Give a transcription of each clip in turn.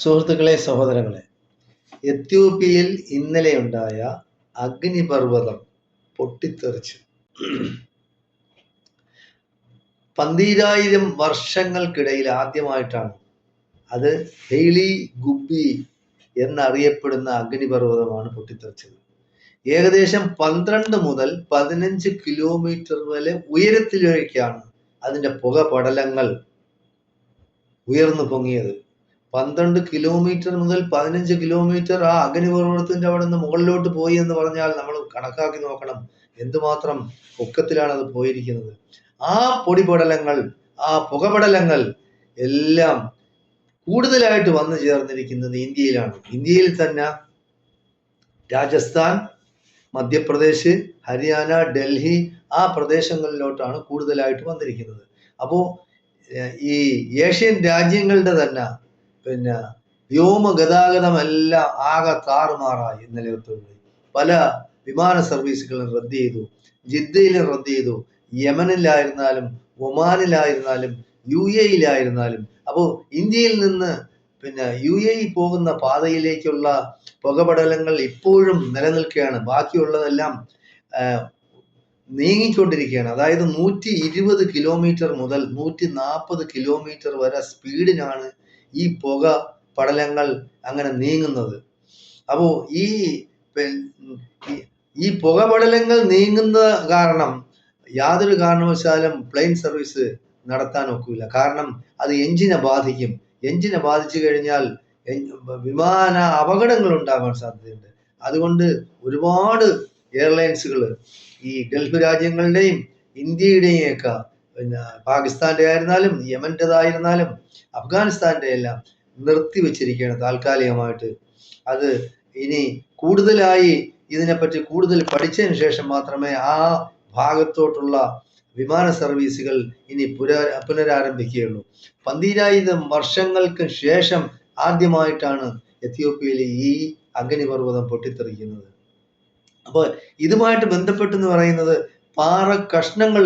സുഹൃത്തുക്കളെ സഹോദരങ്ങളെ എത്യോപ്യയിൽ ഇന്നലെ ഉണ്ടായ അഗ്നിപർവതം പൊട്ടിത്തെറിച്ചു. പന്തീരായിരം വർഷങ്ങൾക്കിടയിൽ ആദ്യമായിട്ടാണ് അത് ഹെയ്ലി ഗുബി എന്നറിയപ്പെടുന്ന അഗ്നിപർവതമാണ് പൊട്ടിത്തെറിച്ചത്. ഏകദേശം പന്ത്രണ്ട് മുതൽ പതിനഞ്ച് കിലോമീറ്റർ വരെ ഉയരത്തിലേക്കാണ് അതിന്റെ പുക പടലങ്ങൾ ഉയർന്നു പൊങ്ങിയത്. പന്ത്രണ്ട് കിലോമീറ്റർ മുതൽ പതിനഞ്ച് കിലോമീറ്റർ ആ അഗ്നിപർവതത്തിന്റെ അവിടെ നിന്ന് മുകളിലോട്ട് പോയി എന്ന് പറഞ്ഞാൽ നമ്മൾ കണക്കാക്കി നോക്കണം. എന്തുമാത്രം പൊക്കത്തിലാണ് അത് പോയിരിക്കുന്നത്. ആ പൊടിപടലങ്ങൾ ആ പുകപടലങ്ങൾ എല്ലാം കൂടുതലായിട്ട് വന്നു ചേർന്നിരിക്കുന്നത് ഇന്ത്യയിലാണ്. ഇന്ത്യയിൽ തന്നെ രാജസ്ഥാൻ മധ്യപ്രദേശ് ഹരിയാന ഡൽഹി ആ പ്രദേശങ്ങളിലോട്ടാണ് കൂടുതലായിട്ട് വന്നിരിക്കുന്നത്. അപ്പോൾ ഈ ഏഷ്യൻ രാജ്യങ്ങളുടെ തന്നെ പിന്നെ വ്യോമ ഗതാഗതമെല്ലാം ആകെ താറുമാറായി ഇന്നലെ ഒത്തുകൂടി പല വിമാന സർവീസുകളും റദ്ദ് ചെയ്തു. ജിദ്ദയിലും റദ്ദ് ചെയ്തു. യമനിലായിരുന്നാലും ഒമാനിലായിരുന്നാലും യു എയിലായിരുന്നാലും അപ്പോൾ ഇന്ത്യയിൽ നിന്ന് പിന്നെ യു എ പോകുന്ന പാതയിലേക്കുള്ള പുകപടലങ്ങൾ ഇപ്പോഴും നിലനിൽക്കുകയാണ്. ബാക്കിയുള്ളതെല്ലാം നീങ്ങിക്കൊണ്ടിരിക്കുകയാണ്. അതായത് നൂറ്റി ഇരുപത് കിലോമീറ്റർ മുതൽ നൂറ്റി നാൽപ്പത് കിലോമീറ്റർ വരെ സ്പീഡിനാണ് ഈ പുക പടലങ്ങൾ അങ്ങനെ നീങ്ങുന്നത്. അപ്പോൾ ഈ ഈ പുക പുകപടലങ്ങൾ നീങ്ങുന്ന കാരണം യാതൊരു കാരണവശാലും പ്ലെയിൻ സർവീസ് നടത്താൻ ഒക്കില്ല. കാരണം അത് എഞ്ചിനെ ബാധിക്കും. എഞ്ചിനെ ബാധിച്ചു കഴിഞ്ഞാൽ വിമാന അപകടങ്ങൾ ഉണ്ടാകാൻ സാധ്യതയുണ്ട്. അതുകൊണ്ട് ഒരുപാട് എയർലൈൻസുകൾ ഈ ഗൾഫ് രാജ്യങ്ങളുടെയും ഇന്ത്യയുടെയും ഒക്കെ പിന്നെ പാകിസ്ഥാന്റെ ആയിരുന്നാലും യമന്റെതായിരുന്നാലും അഫ്ഗാനിസ്ഥാന്റെ എല്ലാം നിർത്തിവെച്ചിരിക്കുകയാണ് താൽക്കാലികമായിട്ട്. അത് ഇനി കൂടുതലായി ഇതിനെപ്പറ്റി കൂടുതൽ പഠിച്ചതിന് ശേഷം മാത്രമേ ആ ഭാഗത്തോട്ടുള്ള വിമാന സർവീസുകൾ ഇനി പുര പുനരാരംഭിക്കുകയുള്ളൂ. പന്തിരായിരം വർഷങ്ങൾക്ക് ശേഷം ആദ്യമായിട്ടാണ് എത്യോപ്യയിലെ ഈ അഗ്നിപർവതം പൊട്ടിത്തെറിക്കുന്നത്. അപ്പോൾ ഇതുമായിട്ട് ബന്ധപ്പെട്ടെന്ന് പറയുന്നത് പാറ കഷ്ണങ്ങൾ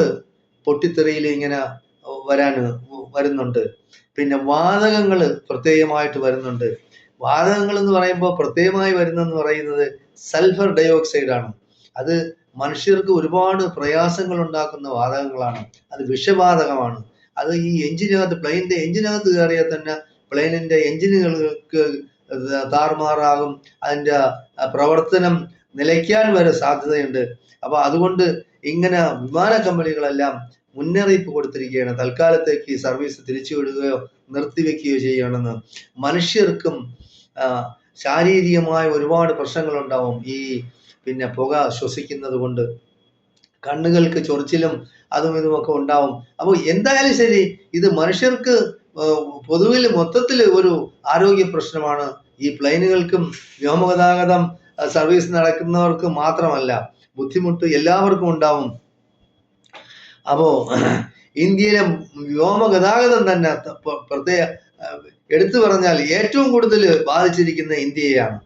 പൊട്ടിത്തെറിയിൽ ഇങ്ങനെ വരാൻ വരുന്നുണ്ട്. പിന്നെ വാതകങ്ങൾ പ്രത്യേകമായിട്ട് വരുന്നുണ്ട്. വാതകങ്ങൾ എന്ന് പറയുമ്പോൾ പ്രത്യേകമായി വരുന്നെന്ന് പറയുന്നത് സൾഫർ ഡയോക്സൈഡ് ആണ് അത് മനുഷ്യർക്ക് ഒരുപാട് പ്രയാസങ്ങൾ ഉണ്ടാക്കുന്ന വാതകങ്ങളാണ്. അത് വിഷവാതകമാണ്. അത് ഈ എഞ്ചിനകത്ത് പ്ലെയിനിന്റെ എഞ്ചിനകത്ത് കയറിയാൽ തന്നെ പ്ലെയിനിന്റെ എഞ്ചിനുകൾക്ക് താറുമാറാകും. അതിന്റെ പ്രവർത്തനം നിലയ്ക്കാൻ വരെ സാധ്യതയുണ്ട്. അപ്പോൾ അതുകൊണ്ട് ഇങ്ങനെ വിമാന കമ്പനികളെല്ലാം മുന്നറിയിപ്പ് കൊടുത്തിരിക്കുകയാണ്. തൽക്കാലത്തേക്ക് സർവീസ് തിരിച്ചുവിടുകയോ നിർത്തിവെക്കുകയോ ചെയ്യണമെന്ന് മനുഷ്യർക്കും ശാരീരികമായ ഒരുപാട് പ്രശ്നങ്ങൾ ഉണ്ടാവും ഈ പിന്നെ പുക ശ്വസിക്കുന്നത് കൊണ്ട്. കണ്ണുകൾക്ക് ചൊറിച്ചിലും അതും ഇതുമൊക്കെ ഉണ്ടാവും. അപ്പോൾ എന്തായാലും ശരി ഇത് മനുഷ്യർക്ക് പൊതുവിൽ മൊത്തത്തിൽ ഒരു ആരോഗ്യ പ്രശ്നമാണ്. ഈ പ്ലെയിനുകൾക്കും വ്യോമഗതാഗതം സർവീസ് നടക്കുന്നവർക്ക് മാത്രമല്ല. ബുദ്ധിമുട്ട് എല്ലാവർക്കും ഉണ്ടാവും. അപ്പോ ഇന്ത്യയിലെ വ്യോമ ഗതാഗതം തന്നെ പ്രത്യേക എടുത്തു പറഞ്ഞാൽ ഏറ്റവും കൂടുതൽ ബാധിച്ചിരിക്കുന്ന ഇന്ത്യയാണ്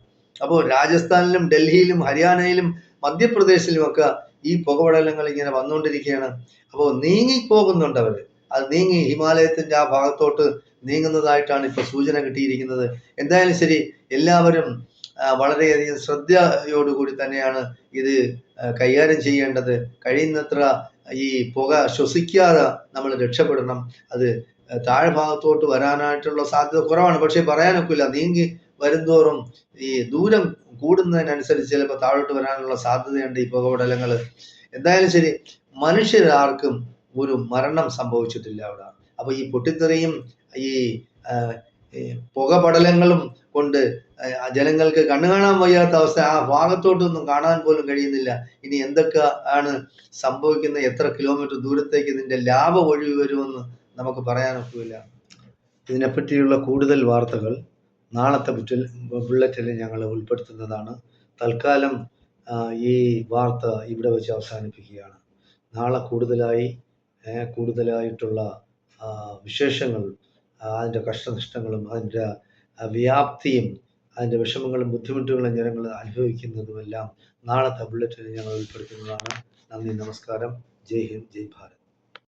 അപ്പോൾ രാജസ്ഥാനിലും ഡൽഹിയിലും ഹരിയാനയിലും മധ്യപ്രദേശിലും ഒക്കെ ഈ പുകപടലങ്ങൾ ഇങ്ങനെ വന്നുകൊണ്ടിരിക്കുകയാണ്. അപ്പോൾ നീങ്ങിപ്പോകുന്നുണ്ട് അവർ അത് നീങ്ങി ഹിമാലയത്തിന്റെ ആ ഭാഗത്തോട്ട് നീങ്ങുന്നതായിട്ടാണ് ഇപ്പോൾ സൂചന കിട്ടിയിരിക്കുന്നത്. എന്തായാലും ശരി എല്ലാവരും വളരെയധികം ശ്രദ്ധയോടുകൂടി തന്നെയാണ് ഇത് കൈകാര്യം ചെയ്യേണ്ടത്. കഴിയുന്നത്ര ഈ പുക ശ്വസിക്കാതെ നമ്മൾ രക്ഷപ്പെടണം. അത് താഴ്ഭാഗത്തോട്ട് വരാനായിട്ടുള്ള സാധ്യത കുറവാണ്. പക്ഷെ പറയാനൊക്കില്ല. നീങ്ങി വരുന്തോറും ഈ ദൂരം കൂടുന്നതിനനുസരിച്ച് ചിലപ്പോൾ താഴോട്ട് വരാനുള്ള സാധ്യതയുണ്ട് ഈ പുകപടലങ്ങൾ. എന്തായാലും ശരി മനുഷ്യരാർക്കും ഒരു മരണം സംഭവിച്ചിട്ടില്ല അവിടെ. അപ്പൊ ഈ പൊട്ടിത്തെറിയും ഈ പുകപടലങ്ങളും കൊണ്ട് ജനങ്ങൾക്ക് കണ്ണു കാണാൻ വയ്യാത്ത അവസ്ഥ ആ ഭാഗത്തോട്ടൊന്നും കാണാൻ പോലും കഴിയുന്നില്ല. ഇനി എന്തൊക്കെ ആണ് സംഭവിക്കുന്നത്? എത്ര കിലോമീറ്റർ ദൂരത്തേക്ക് ഇതിന്റെ ലാഭം ഒഴിവ് വരുമെന്ന് നമുക്ക് പറയാനൊക്കില്ല. ഇതിനെപ്പറ്റിയുള്ള കൂടുതൽ വാർത്തകൾ നാളത്തെ ബുറ്റിൽ ബുള്ളറ്റിൽ ഞങ്ങൾ ഉൾപ്പെടുത്തുന്നതാണ്. തൽക്കാലം ഈ വാർത്ത ഇവിടെ വെച്ച് അവസാനിപ്പിക്കുകയാണ്. നാളെ കൂടുതലായി കൂടുതലായിട്ടുള്ള വിശേഷങ്ങൾ അതിന്റെ കഷ്ടനഷ്ടങ്ങളും അതിന്റെ വ്യാപ്തിയും അതിന്റെ വിഷമങ്ങളും ബുദ്ധിമുട്ടുകളും ജനങ്ങൾ അനുഭവിക്കുന്നതുമെല്ലാം നാളത്തെ ബുള്ളറ്റിൽ ഞങ്ങൾ ഉൾപ്പെടുത്തുന്നതാണ്. നന്ദി നമസ്കാരം. ജയ് ഹിന്ദ് ജയ് ഭാരത്.